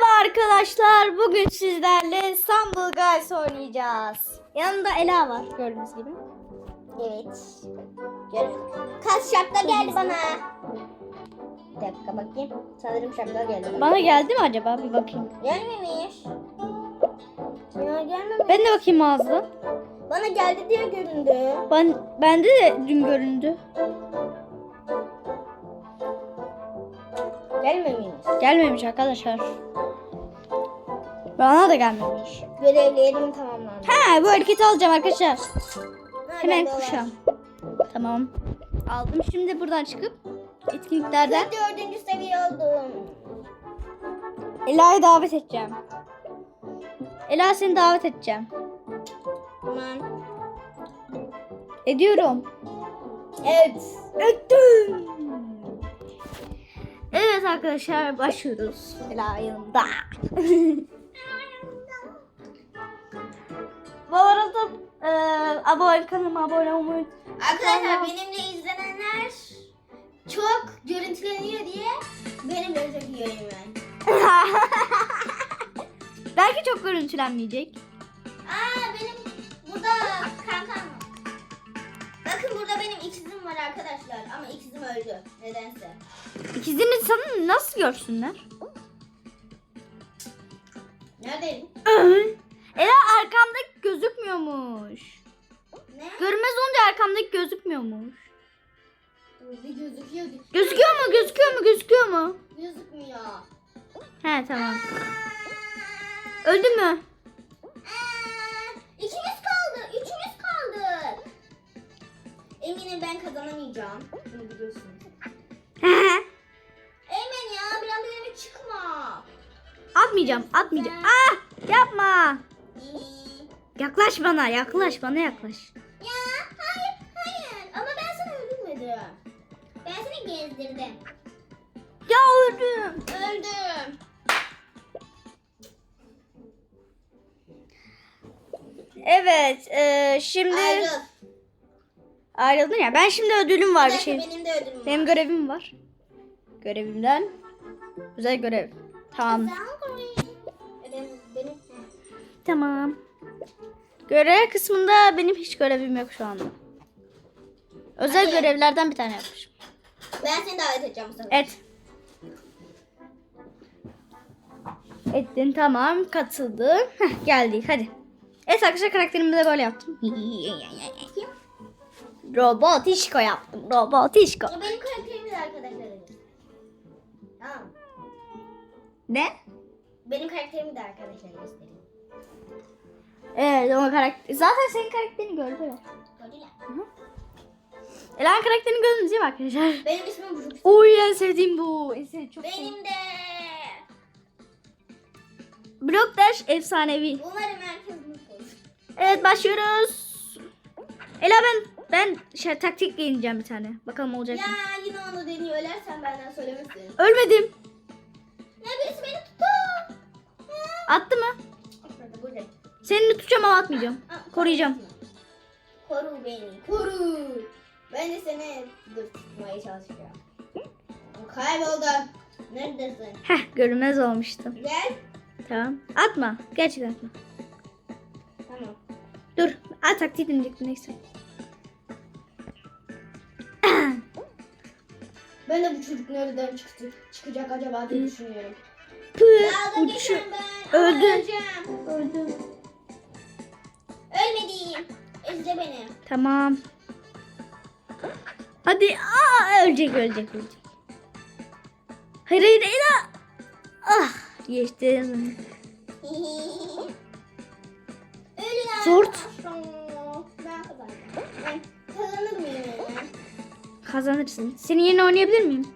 Merhaba arkadaşlar. Bugün sizlerle Stumble Guys oynayacağız. Yanında Ela var gördüğünüz gibi. Evet. Gel. Kaç şapka geldi bana. Bir dakika bakayım. Sanırım şapka geldi bana. Bana geldi mi acaba? Bir bakayım. Gelmemiş. Ya gelmemiş. Ben de bakayım ağzı. Bana geldi diye göründü. Ben bende de dün göründü. Gelmemiş. Arkadaşlar. Bana da gelmemiş. Görevlerim tamamlandı. Ha bu hareketi alacağım arkadaşlar. Hemen kuşam. Tamam. Aldım. Şimdi buradan çıkıp etkinliklerden Dördüncü seviye oldum. Ela'yı davet edeceğim. Ela seni davet edeceğim. Tamam. Ediyorum. Evet. Ettim. Evet arkadaşlar başlıyoruz. Ela yanımda. Bu arada e, abone kanalıma abone olmayı Arkadaşlar benimle izlenenler çok görüntüleniyor diye benimle çekiyorum ben. Belki çok görüntülenmeyecek. Aa benim burada kankam var. Bakın burada benim ikizim var arkadaşlar ama ikizim öldü nedense. İkizini sana nasıl görsünler? Neredeyim? Ela arkamdaki gözükmüyormuş. Ne? Görünmez olunca arkamdaki gözükmüyormuş. Bir gözüküyor. Gözüküyor mu? Gözüküyor mu? Gözüküyor mu? Gözükmüyor. He tamam. Öldü mü? Eminim ben kazanamayacağım. Bunu biliyorsun. Eymen ya bir anda önüme çıkma. atmayacağım, atmayacağım. Ah! Yapma. İyi. Yaklaş bana, yaklaş bana yaklaş. Ya hayır hayır ama ben sana öldürmedim. Ben seni gezdirdim. Ya öldüm. Öldüm. Evet, e, şimdi Ayrıl. Ayrıldın ya. Ben şimdi ödülüm var Bir şey. benim de ödülüm var. Benim görevim var. Görevimden özel görev. Tamam. Benim, benim. Tamam. Görev kısmında benim hiç görevim yok şu anda. Özel Hadi. görevlerden bir tane yapmışım. Ben seni davet edeceğim bu sefer. Et. Ettin tamam katıldı. Heh, geldik hadi. Evet arkadaşlar karakterimi de böyle yaptım. Robot işko yaptım. Robot işko. Ya benim karakterimi de arkadaşlar edin. Tamam. Ne? Benim karakterimi de arkadaşlar göstereyim. Evet o karakter. Zaten senin karakterini gördüler. Gördüler. Elan karakterini gördünüz değil mi arkadaşlar? Benim ismim Bruce. Oy en sevdiğim bu. En sevdiğim çok sevdiğim. Benim de. Block Dash efsanevi. Umarım herkes mutlu olur. Evet başlıyoruz. Ela ben ben şey taktik giyineceğim bir tane. Bakalım olacak Ya mı? yine onu deniyor. Ölersen benden söylemesin. Ölmedim. Ya birisi beni tuttu. Ya. Attı mı? Atmadı, burada. Seni tutacağım ama atmayacağım. Aa, Koruyacağım. Koru beni. Koru. Ben de seni dur tutmaya çalışacağım. Kayboldum. Neredesin? Heh görünmez olmuştum. Gel. Tamam. Atma. Gerçekten atma. Tamam. Dur. Aa taktik deneyecektim neyse. Ben de bu çocuk nereden çıktı, çıkacak acaba diye düşünüyorum. Pı, uçu. geçen ben. ama Öldü. Öleceğim. Öldüm. Ölmediğim. Ezle beni. Tamam. Hadi. Aa ölecek ölecek ölecek. Hayır hayır Ela. Ah geçtim. Zort. Ben kazandım. Ben kazanır mıyım yani? Kazanırsın. Senin yerine oynayabilir miyim?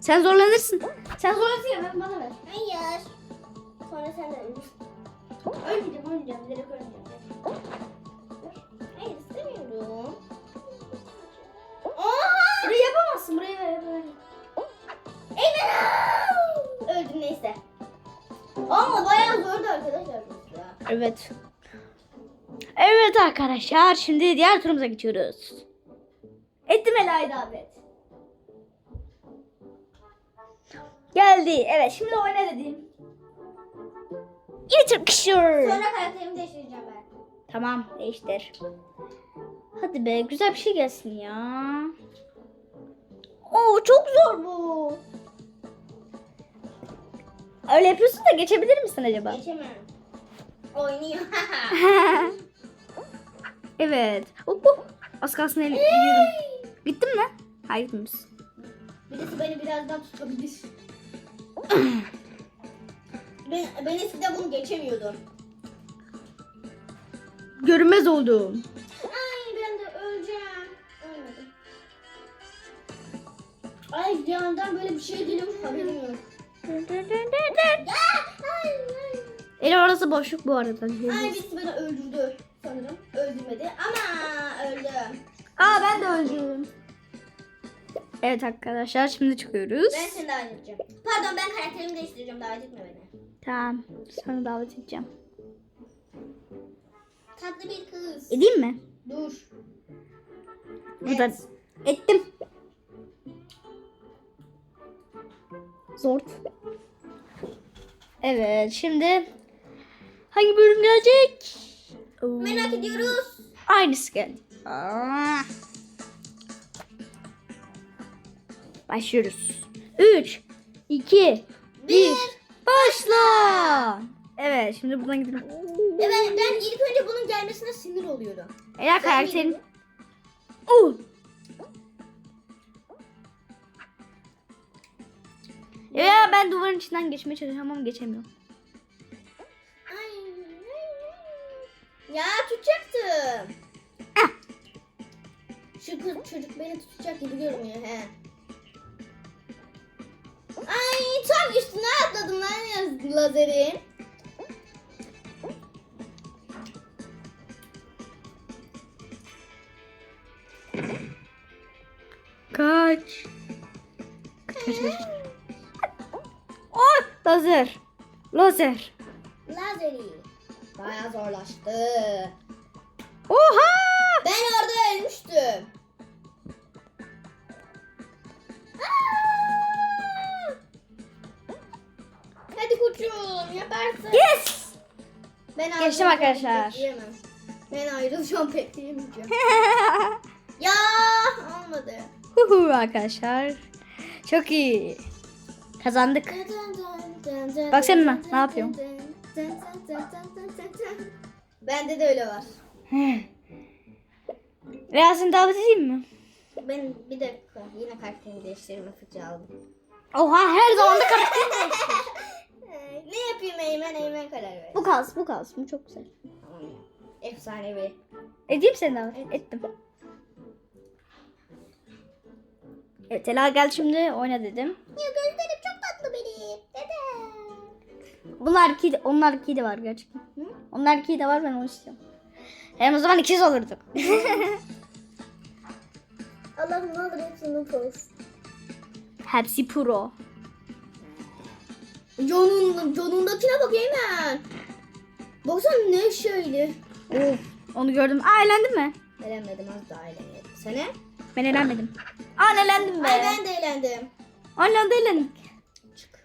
Sen zorlanırsın. Sen zorlanırsın ya ben bana ver. Hayır. Sonra sen de ölürsün. Ölmeyeceğim, ölmeyeceğim. Direkt ölmeyeceğim. Hayır istemiyorum. Oha! Burayı yapamazsın. Burayı ver. ver. Eyvah! Öldüm neyse. Ama bayağı zordu arkadaşlar. Evet. Evet arkadaşlar şimdi diğer turumuza geçiyoruz. Ettim Ela'yı davet. Geldi. Evet şimdi oyna dedim. Getir kışır. Sonra karakterimi değiştireceğim ben. Tamam değiştir. Hadi be güzel bir şey gelsin ya. Oo çok zor bu. Öyle yapıyorsun da geçebilir misin acaba? Geçemem. Oynuyor. evet. Hop hop. Az kalsın elim gidiyordum. Gittin mi? Hayır gitmemişsin. Birisi beni birazdan tutabilir. ben, ben eskiden bunu geçemiyordum. Görünmez oldum. Ay ben de öleceğim. Ölmedim. Ay yandan böyle bir şey geliyormuş haberim yok. Ya, ay, ay. El orası boşluk bu arada. Ay birisi beni öldürdü sanırım. Öldürmedi ama öldüm. Aa ben de öldüm. Evet arkadaşlar şimdi çıkıyoruz. Ben seni davet edeceğim. Pardon ben karakterimi değiştireceğim davet etme beni. Tamam. Sana davet edeceğim. Tatlı bir kız. Edeyim mi? Dur. Burada Evet. ettim. Zor. Evet şimdi hangi bölüm gelecek? Oo, Merak ediyoruz. Aynısı geldi. Aa. Başlıyoruz. 3, 2, 1, Bir. başla. Evet şimdi buradan gidelim. Ya ben, ilk önce bunun gelmesine sinir oluyordum. Eğer karakterin... Uh. Ya ben duvarın içinden geçmeye çalışıyorum ama geçemiyorum. Ay. Ya tutacaktım. Kız çocuk beni tutacak gibi görünüyor he. Ay tam üstüne atladım lan ya lazerin. Kaç. Kaç kaç kaç. Oh, lazer. Lazer. Lazeri. Baya zorlaştı. Oha! Ben orada ölmüştüm. Geçtim arkadaşlar. Ben ayrılacağım bekleyemeyeceğim. ya olmadı. Huhu arkadaşlar. Çok iyi. Kazandık. Baksana, ne yapıyorum? Bende de öyle var. Seni davet edeyim mi? Ben bir dakika yine karakterimi değiştirme fıçı aldım. Oha her zaman da karakter. Ne yapayım Eymen Eymen karar ver. bu kalsın bu kalsın bu çok güzel. Tamam ya. Efsanevi. Edeyim seni davet. Ettim. Evet Ela gel şimdi oyna dedim. Ya gözlerim çok tatlı benim. Dede. Bunlar de, onlar de var gerçekten. Hı? Onlar de var ben onu istiyorum. Hem o zaman ikiz olurduk. Allah'ım ne olur hepsini poz. Hepsi pro. John'un, John'undakine bak Eymen. Baksana ne şöyle. Of. Onu gördüm. Aa eğlendin mi? Eğlenmedim az daha eğlenmedim. Sene? Ben eğlenmedim. Aa eğlendim be. Ay ben de eğlendim. Anne de eğlendik. Çık.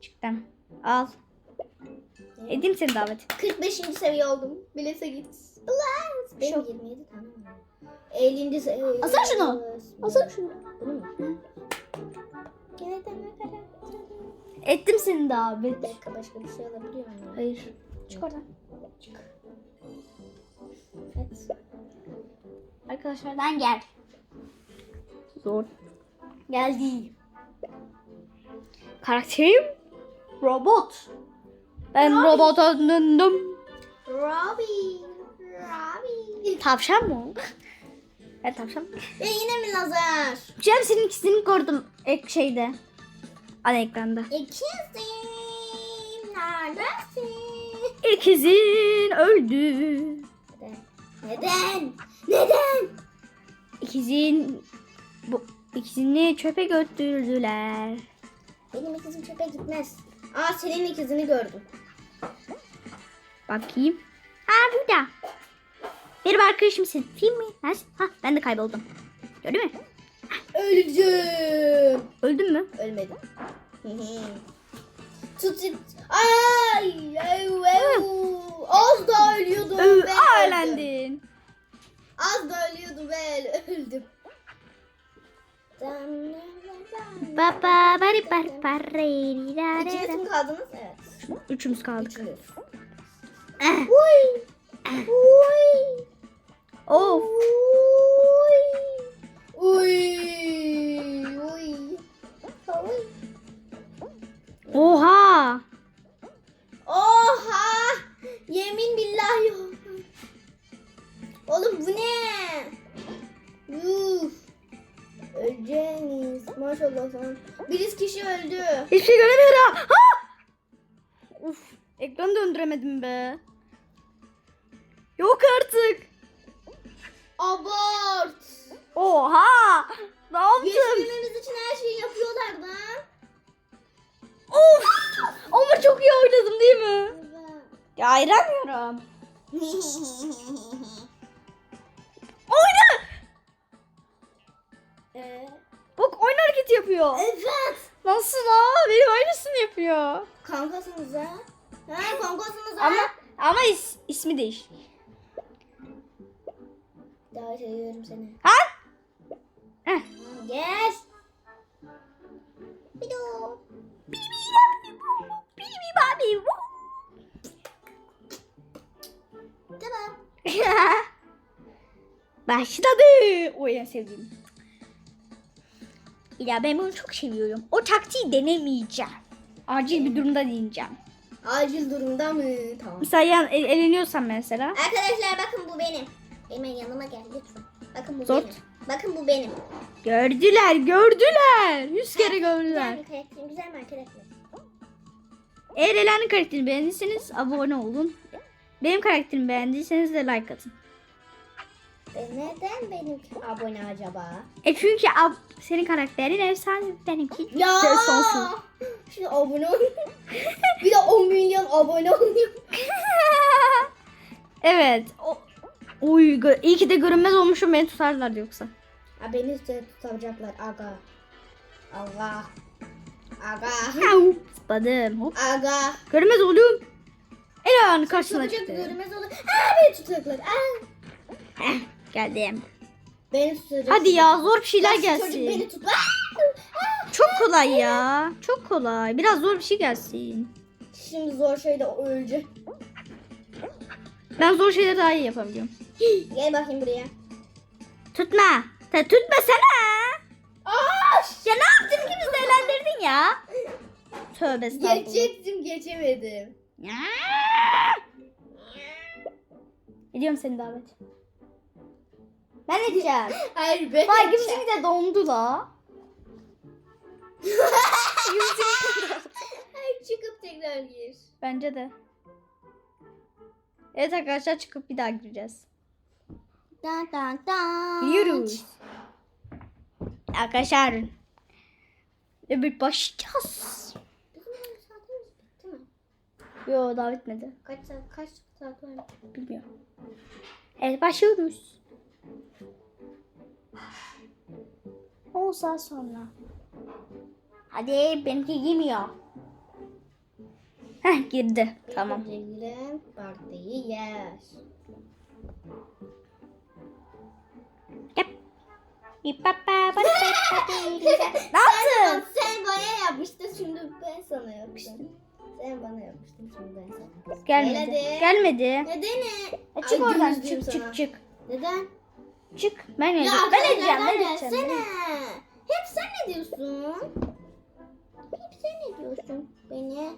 Çıktım. Al. Edeyim seni davet. 45. seviye oldum. Bilese git. Ulan. Benim 27 tane var. 50. seviye. Alsana şunu. Alsana şunu. Bunu mu? Yine de ne kadar. Ettim seni davet. Bir dakika başka bir şey alabiliyor muyum? Hayır. Çık oradan. Çık. Evet. Arkadaşlardan gel. Zor. Geldi. Karakterim robot. Ben robota döndüm. Robbie. Robbie. Tavşan mı? Ben tavşan. Ya yine mi lazer? Cem senin ikisini gördüm ek şeyde. Ana ekranda. İkizim. Neredesin? İkizin öldü. Neden? Neden? İkizin bu ikizini çöpe götürdüler. Benim ikizim çöpe gitmez. Aa senin ikizini gördüm. Bakayım. Ha burada. Benim arkadaşım seveyim mi? Nerede? Ha ben de kayboldum. Gördün mü? Öleceğim. Öldün mü? Ölmedim. Tut tut. Ay, ay, ay. Az da ölüyordum. Ö, ve öldüm. eğlendin. Az da ölüyordum ve öldüm. Baba bari bar bar İkiniz mi kaldınız? Evet. Üçümüz kaldık. Üçünüz. Eh, Uy. Uy. Of. Uy. Uy. Uy. Oha. Oha! Yemin billahi. Oğlum bu ne? Yuh. Öleceğiniz. Maşallah sana. Bir kişi öldü. Hiçbir şey göremiyorum. Ha! Uf. Ekranı döndüremedim be. Yok artık. Abort. Oha. Ne yaptım? Geçmememiz için her şeyi yapıyorlar lan. Of. Ama çok iyi oynadım değil mi? Ya ayıramıyorum. Oyna. Ee, Bak oyun hareketi yapıyor. evet. Nasıl la? Benim aynısını yapıyor. Kankasınız ha? Ha kankasınız ha? Ama ama is- ismi değiş. Daha seviyorum seni. Ha? Yes. Bir de o. Tamam. Başladı. O en sevdiğim. Ya ben bunu çok seviyorum. O taktiği denemeyeceğim. Acil bir durumda deneyeceğim. Acil durumda mı? Tamam. Mesela yan, el, eleniyorsan mesela. Arkadaşlar bakın bu benim. Benim yanıma gel lütfen. Bakın bu Zort. benim. Bakın bu benim. Gördüler, gördüler. Yüz kere Güzel gördüler. mi karakterim? Güzel mi arkadaşlar? Eğer Elan'ın karakterini beğendiyseniz abone olun. Benim karakterimi beğendiyseniz de like atın. E neden benim abone acaba? E çünkü ab senin karakterin efsane benimki. Ya. de sonsuz. Şimdi abone ol. bir de 10 milyon abone oluyor. evet. O, Oy, iyi ki de görünmez olmuşum beni tutarlar yoksa. Ha, beni de tutacaklar aga. Aga. Aga. Au, Zıpladım. Hop. Aga. Görünmez oluyorum. Elan'ın karşısına Tutacak çıktı. görmez olur. Ha beni tutacaklar. Aa. Heh, geldim. Beni tutacak. Hadi ya zor bir şeyler Ya şu Çocuk gelsin. beni tut. Çok kolay ya. Çok kolay. Biraz zor bir şey gelsin. Şimdi zor şeyde ölecek. Ben zor şeyleri daha iyi yapabiliyorum. Gel bakayım buraya. Tutma. Sen tutma sana. Ya ne yaptın ki bizi eğlendirdin ya? Tövbe estağfurullah. Geçecektim geçemedim. Ya. Ediyorum seni davet. Ben edeceğim. Hayır ben. Vay gümüşüm de dondu la. Hayır çıkıp tekrar gir. Bence de. Evet arkadaşlar çıkıp bir daha gireceğiz. Dan dan dan. Gidiyoruz. Arkadaşlar. Evet başlayacağız. Yo daha bitmedi. Kaç saat kaç saat var? Bilmiyorum. Evet başlıyoruz. 10 saat sonra. Hadi benimki girmiyor. Heh girdi. Tamam. Partiyi yes. Yap. Ne Sen, yaptın? sen bana yapmıştın şimdi ben sana yapmıştım. Sen bana yapmıştın şimdi ben sana yapmıştım. Gelmedi. Gel hadi. Gelmedi. Neden? E, çık Ay, oradan. Çık sana. çık çık. Neden? Çık. Ben edeceğim. Ben edeceğim. Ben edeceğim. gelsene. Hep sen ne diyorsun? Hep sen ne diyorsun beni?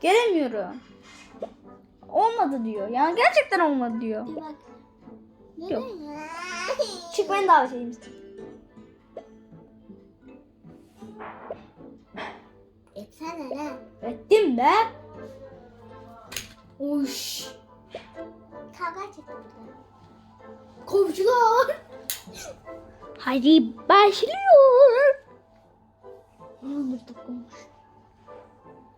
Gelemiyorum. Olmadı diyor. Ya gerçekten olmadı diyor. Bir bak. Yok. Çık beni davet edeyim. Etsene lan. Ettim be. Uş. Kavga çıktı. Komşular. Hadi başlıyor. Dur, dokunmuş.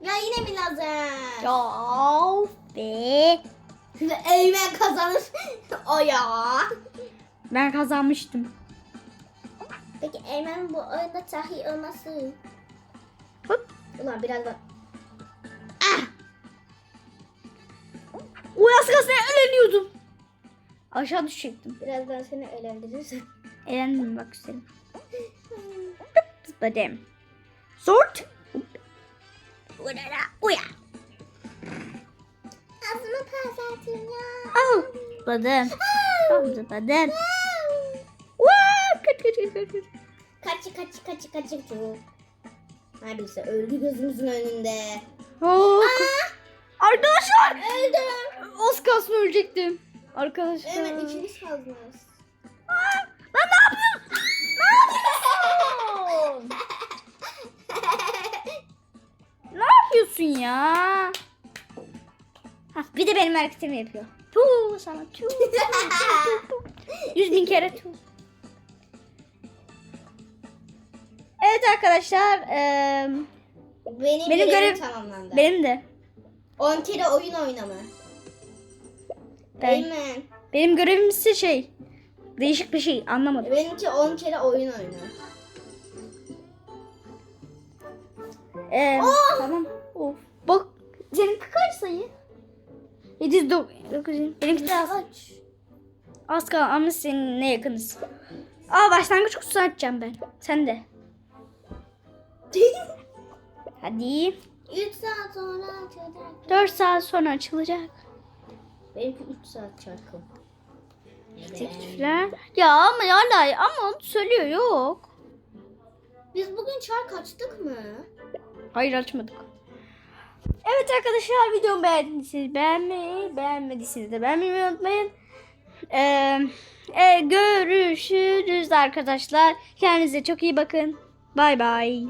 Ya yine mi lazer? Ya be. Eymen kazanır. o ya. Ben kazanmıştım. Peki Eymen bu oyunda tahi olması Hop. Ulan birazdan. Uy az kalsın eğleniyordum. Aşağı düşecektim. Birazdan seni eğlendirirsen. Eğlendim bak üstelik. Zıpladım. Sort. Uyara, uya. Ağzıma pas atayım ya. Al. Zıpladım. Al zıpladım. Kaç kaç kaç kaç. kaç. Kaçı kaçı kaçı kaçı çok. Neredeyse öldü gözümüzün önünde. Oo, Arkadaşlar. Öldüm. Az kalsın ölecektim. Arkadaşlar. Evet ikimiz kaldınız. Aa, Lan ne yapıyorsun? Ne yapıyorsun? ne yapıyorsun ya? Bir de benim hareketimi yapıyor. Tuğ sana tuğ. Yüz bin kere tuğ. Evet arkadaşlar. eee, Benim, Benim benim görev- tamamlandı. benim de. 10 kere oyun oynama. Ben, Eymen. benim görevim ise şey. Değişik bir şey anlamadım. Benimki 10 kere oyun oyna. Ee, Oh! Tamam. Of. Bak seninki kaç sayı? 709. Benimki de az. Kaç? Az kal ama seninle yakınız. Aa başlangıç kutusu açacağım ben. Sen de. Hadi. 3 saat sonra açacak. 4 saat sonra açılacak. Benimki 3 saat çarkım. Teşekkürler. Ya ama hala ama söylüyor yok. Biz bugün çark açtık mı? Hayır açmadık. Evet arkadaşlar videomu beğendiyseniz beğenmeyi, beğenmediyseniz de beğenmeyi unutmayın. Ee, e, görüşürüz arkadaşlar. Kendinize çok iyi bakın. Bay bay.